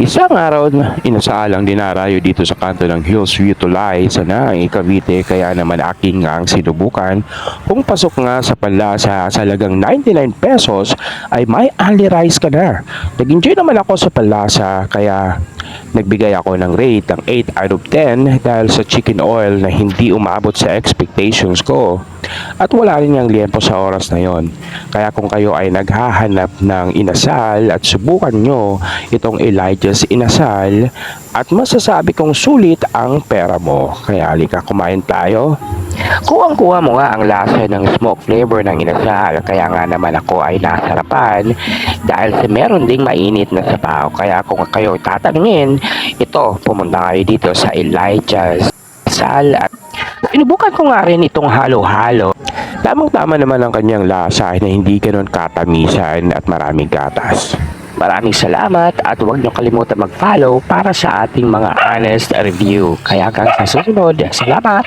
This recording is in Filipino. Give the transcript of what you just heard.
Isang araw na inasaalang dinarayo dito sa kanto ng Hills View Tulay sa Naang, Cavite kaya naman aking nga ang sinubukan kung pasok nga sa panlasa sa lagang 99 pesos ay may only rice ka na. Nag-enjoy naman ako sa panlasa kaya nagbigay ako ng rate ng 8 out of 10 dahil sa chicken oil na hindi umabot sa expectations ko. At wala rin niyang liempo sa oras na yon. Kaya kung kayo ay naghahanap ng inasal at subukan nyo itong Elijah's Inasal at masasabi kong sulit ang pera mo. Kaya halika kumain tayo. Kuwang-kuha mo nga ang lasa ng smoke flavor ng inasal kaya nga naman ako ay nasarapan dahil sa meron ding mainit na sabaw. Kaya kung kayo tatanungin, ito, pumunta kayo dito sa Elijah's Sal at ko nga rin itong halo-halo. Tamang-tama naman ang kanyang lasa na hindi ganun katamisan at maraming gatas. Maraming salamat at huwag niyo kalimutan mag-follow para sa ating mga honest review. Kaya hanggang sa susunod, salamat!